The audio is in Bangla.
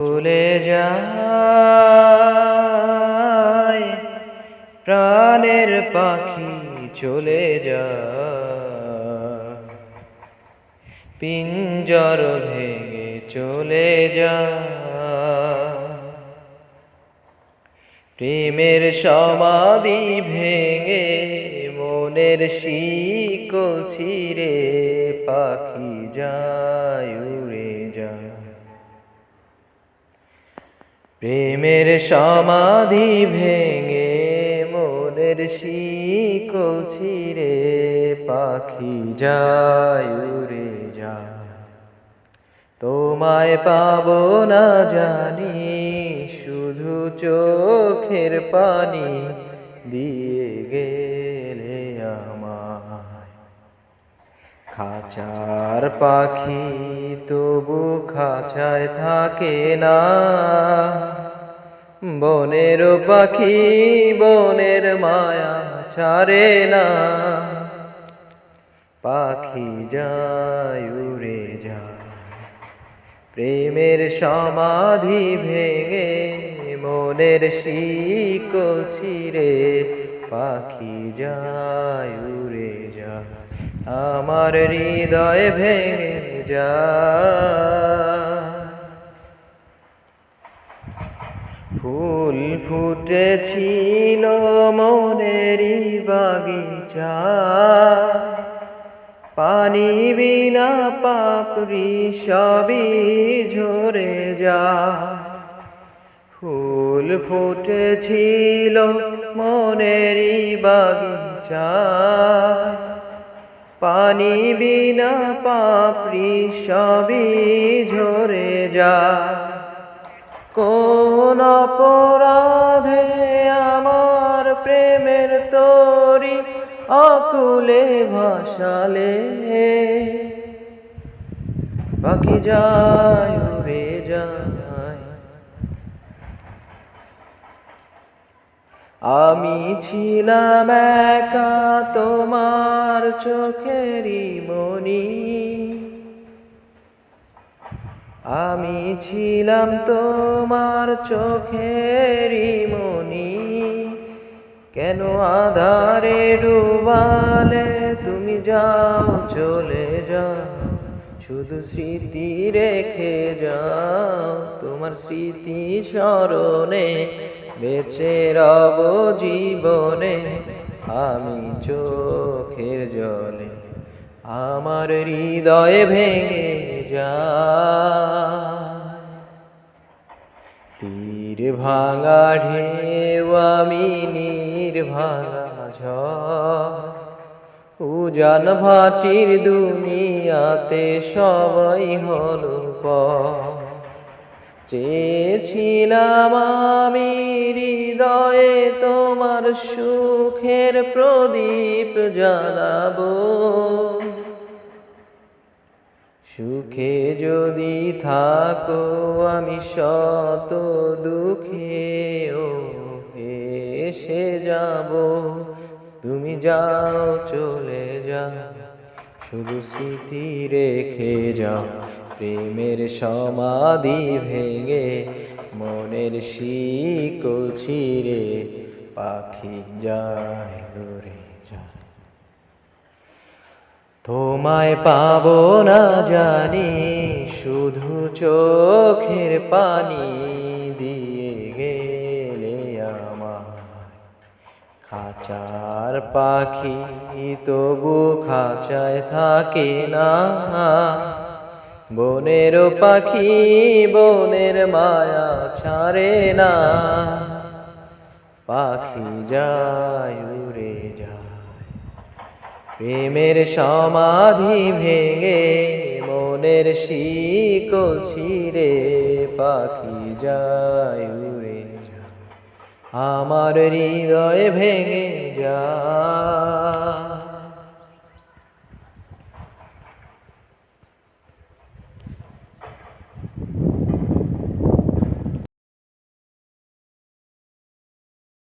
চলে যায়, প্রাণের পাখি চলে যায়, পিঞ্জর ভেঙে চলে যায়। প্রেমের সমাধি ভেঙে মনের শিকল ছিঁড়ে পাখি যায়, উড়ে যায়। প্রেমের সমাধি ভেঙে মনের শিকল ছিঁড়ে পাখি যায়, উড়ে যায়। তোমায় পাবো না জানি, শুধু চোখের পানি দিয়ে গেলে আমায় খাঁচার পাখি তবু খাঁচায় থাকে না। বনের পাখি বনের মায়া ছাড়ে না। পাখি যায়, উড়ে যায়, প্রেমের সমাধি ভেঙে মনের শিকল ছিঁড়ে। পাখি যায়, উড়ে যায় আমার হৃদয় ভেঙে যায় ফুল ফুটেছিল মনেরই বাগিচা। পানি বিনা পাপড়ি সবই ঝরে যা। ফুল ফুটেছিল মনেরই বাগিচা। পানি বিনা পাপড়ি সবই ঝরে যা কোন অপরাধে আমার প্রেমের তরি অকুলে ভাসালে। পাখি যায় উড়ে যায়। আমি ছিলাম একা তোমার চোখেরই মনি আমি ছিলাম তোমার চোখেরই মনি কেন আধারে ডুবালে তুমি যাও চলে যাও। শুধু স্মৃতি রেখে যাও, তোমার স্মৃতি স্মরণে বেঁচে রব জীবনে। আমি চোখের জলে আমার হৃদয় ভেঙে যা তীর ভাঙা ঢেউ আমি নীর ভাঙা ঝড়। উজান ভাটির দুনিয়াতে সবাই হলো পর চেয়েছিলাম আমি হৃদয়ে তোমার সুখের প্রদীপ জ্বালাবো। সুখে যদি থাকো আমি শত দুঃখেও এসে যাব। তুমি যাও, চলে যাও। শুধু স্মৃতি রেখে যাও। প্রেমের সমাধি ভেঙে মনের শিকল ছিঁড়ে পাখি যায় উড়ে যায়। তোমায় পাবো না জানি, শুধু চোখের পানি দিয়ে খাঁচার পাখি তবু খাঁচায় থাকে না। বনের পাখি বনের মায়া ছাড়ে না। পাখি যায়, উড়ে যায়। প্রেমের সমাধি ভেঙে মনের শিকল ছিঁড়ে। পাখি যায়, উড়ে আমার হৃদয় ভেঙে যা